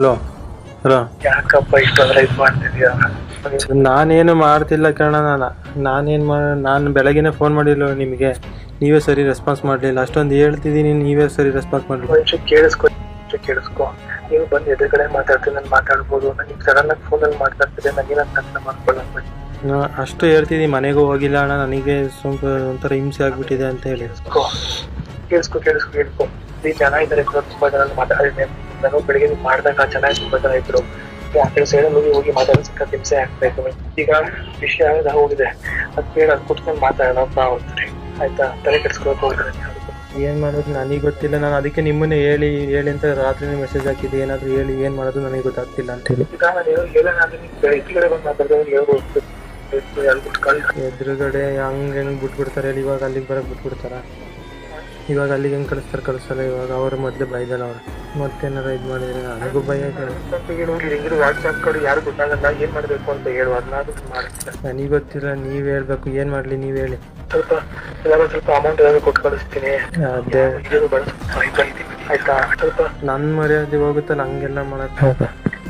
Hello ಯಾಕಪ್ಪ ಇಷ್ಟೊಂದ್ರೆ ಇದು ಮಾಡ್ತಿದ್ಯಾ? ನಾನೇನು ಮಾಡ್ತಿಲ್ಲ ಕಣ ನಾನು. ನಾನೇನು ಮಾ ನಾನು ಬೆಳಗ್ಗೆನೇ ಫೋನ್ ಮಾಡಿಲ್ಲ ನಿಮಗೆ. ನೀವೇ ಸರಿ ರೆಸ್ಪಾನ್ಸ್ ಮಾಡಲಿಲ್ಲ. ಅಷ್ಟೊಂದು ಹೇಳ್ತಿದ್ದೀನಿ ನೀವೇ ಸರಿ ರೆಸ್ಪಾನ್ಸ್ ಮಾಡಲಿಲ್ಲ. ಒಂಚೂರು ಕೇಳಿಸ್ಕೊ ಒಂಚೂರು ಕೇಳಿಸ್ಕೊ. ನೀವು ಬಂದು ಎದುರುಗಡೆ ಮಾತಾಡ್ತೀನಿ ನಾನು ಮಾತಾಡ್ಬೋದು. ನನಗೆ ಸಡನ್ ಆಗಿ ಫೋನಲ್ಲಿ ಮಾತಾಡ್ತಿದ್ದೆ ನನಗೆ ನಾನು ಅರ್ಥ ಮಾಡ್ಕೊಳ್ಳೋದು ಅಷ್ಟು ಹೇಳ್ತಿದ್ದೀನಿ ಮನೆಗೂ ಹೋಗಿಲ್ಲ ಅಣ್ಣ. ನನಗೆ ಸ್ವಲ್ಪ ಒಂಥರ ಹಿಂಸೆ ಆಗ್ಬಿಟ್ಟಿದೆ ಅಂತ ಹೇಳಿ. ಕೇಳಿಸ್ಕೊ ಕೇಳಿಸ್ಕೊ ಕೇಳಿಸ್ಕೊ. ಈ ಜನ ಇದ್ದಾರೆ ಕೂಡ ತುಂಬಾ ಜನ ಮಾತಾಡಿದ್ದೀನಿ ನಾನು ಬೆಳಿಗ್ಗೆ ನೀವು ಮಾಡಿದಾಗ ಚೆನ್ನಾಗಿ ಈ ಆ ಕಡೆ ಸೈಡಲ್ಲಿ ಹೋಗಿ ಹೋಗಿ ಸಿಕ್ಕ ಹಿಂಸೆ ಆಗ್ತಾ ಇತ್ತು ಈಗ ವಿಷಯ ಆಗದ ಹೋಗಿದೆ. ಅದ್ ಬೇಡ ಅದು ಕುತ್ಕೊಂಡು ಮಾತಾಡೋಣ ಬಾ ಹೋಗ್ತಾರೆ ಆಯ್ತಾ? ತಲೆ ಕೆಡಿಸ್ಕೊಳಕ್ ಹೋಗ್ತಾರೆ ಏನು ಮಾಡೋದು? ನನಗೆ ಗೊತ್ತಿಲ್ಲ. ನಾನು ಅದಕ್ಕೆ ನಿಮ್ಮನ್ನೇ ಹೇಳಿ ಹೇಳಿ ಅಂತ ರಾತ್ರಿನೇ ಮೆಸೇಜ್ ಹಾಕಿದ್ದೆ. ಏನಾದ್ರು ಹೇಳಿ ಏನು ಮಾಡೋದು ನನಗೆ ಗೊತ್ತಾಗ್ತಿಲ್ಲ ಈಗ ನಾನು ಹೇಳೋ ಅಂದ್ರೆ ನೀವು ಬೆಳಗ್ಗೆ ಬಂದು ಮಾತಾಡಿದ್ರೆ ಹೇಳ್ಬೋದು. ಎದುರುಗಡೆ ಹಂಗೆ ಹೆಂಗ್ ಬಿಟ್ಬಿಡ್ತಾರೆ ಇವಾಗ ಅಲ್ಲಿಗೆ ಬರಕ್ ಬಿಟ್ಬಿಡ್ತಾರ? ಇವಾಗ ಅಲ್ಲಿಗೆ ಹೆಂಗ್ ಕಳಿಸ್ತಾರೆ ಕಳಿಸಲ್ಲ. ಇವಾಗ ಅವ್ರ ಮೊದ್ಲು ಬೈದಲ್ಲ ಅವ್ರು. ಮತ್ತೇನಾರ ಇದು ಮಾಡಿದ್ರೆ ನನಗೂ ಭಯ. ಹೆಂಗಿರು ವಾಟ್ಸ್ಆಪ್ ಕಡೆ ಯಾರು ಗೊತ್ತಾಗಲ್ಲ ಏನ್ ಮಾಡ್ಬೇಕು ಅಂತ ಹೇಳುವ ಅದನ್ನ ಮಾಡುತ್ತೆ ನನಗೆ ಗೊತ್ತಿಲ್ಲ, ನೀವ್ ಹೇಳ್ಬೇಕು, ಏನು ಮಾಡ್ಲಿ ನೀವ್ ಹೇಳಿ. ಸ್ವಲ್ಪ ಏನಾದ್ರು ಸ್ವಲ್ಪ ಅಮೌಂಟ್ ಏನಾದ್ರು ಕೊಟ್ಟು ಕಳಿಸ್ತೀನಿ ಅದೇ. ಆಯ್ತಾ ಸ್ವಲ್ಪ ನನ್ ಮರ್ಯಾದೆ ಹೋಗುತ್ತಲ್ಲ ಹಂಗೆಲ್ಲ ಮಾಡಕ್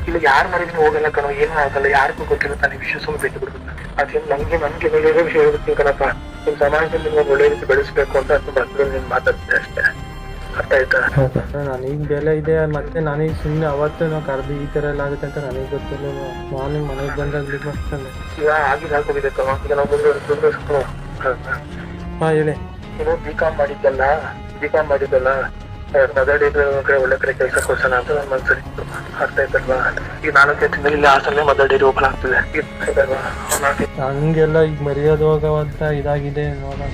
ಇಲ್ಲಿ ಯಾರು ಮರ್ಯಾದೆ ಹೋಗಲ್ಲ. ಕಣೋ ಏನು ಆಗಲ್ಲ ಯಾರಿಗೂ ಗೊತ್ತಿಲ್ಲ ತಾನೇ ವಿಷಯ ಸುಮ್ಮನೆ ಬಿಟ್ಟು ಬಿಡುತ್ತೆ ಅದೇನು ನಮ್ಗೆ ನಮ್ಗೆ ವಿಷಯ ಹೇಳ್ಬಿಡ್ತೀನಿ ಕಣಪ್ಪ ನಿಮ್ ಸಮಾಜದಲ್ಲಿ ಒಳ್ಳೆ ರೀತಿ ಬೆಳೆಸ್ಬೇಕು ಅಂತ ತುಂಬ ನೀನು ಮಾತಾಡ್ತಿದ್ದೆ ಅಷ್ಟೇ ಅರ್ಥ ಆಯ್ತಾ ನನಗೆ ಬೆಲೆ ಇದೆ ಮತ್ತೆ ನನಗೆ ಸುಮ್ಮನೆ ಅವತ್ತು ನಾವು ಕರೆದು ಈ ತರ ಎಲ್ಲ ಆಗುತ್ತೆ ಅಂತ ನನಗೆ ಗೊತ್ತಿಲ್ಲ. ನಾನು ಮನೆಗೆ ಬಂದಾಗ ಮಾಡ್ತಾನೆ ಈಗ ಆಗಿ ಆಗೋಗಿದೆ ಕಣೋ ಈಗ ನಾವು ಬಂದು ದುಡ್ಡು ಹಾಂ ಹೇಳಿ. ನೀವು ಬಿ ಕಾಮ್ ಮಾಡಿದ್ದಲ್ಲ? ಬಿ ಕಾಮ್ ಮಾಡಿದ್ದಲ್ಲ ಮದಡಿ ಕಡೆ ಒಳ್ಳೆ ಕಡೆ ಕೆಲಸ ಕೊಡ್ಸೋಣ ಅಂತ ನನ್ನ ಮನಸ್ಸಲ್ಲಿ ಇತ್ತು. ಅರ್ಥ ಆಯ್ತಲ್ವಾ ಈಗ ನಾಲ್ಕೈದು ತಿಂಗಳಲ್ಲಿ ಮದಡಿ ಓಪನ್ ಆಗ್ತದೆ. ಹಂಗೆಲ್ಲ ಈಗ ಮರ್ಯಾದ ಹೋಗವಂತ ಇದಾಗಿದೆ ನೋಡೋಣ.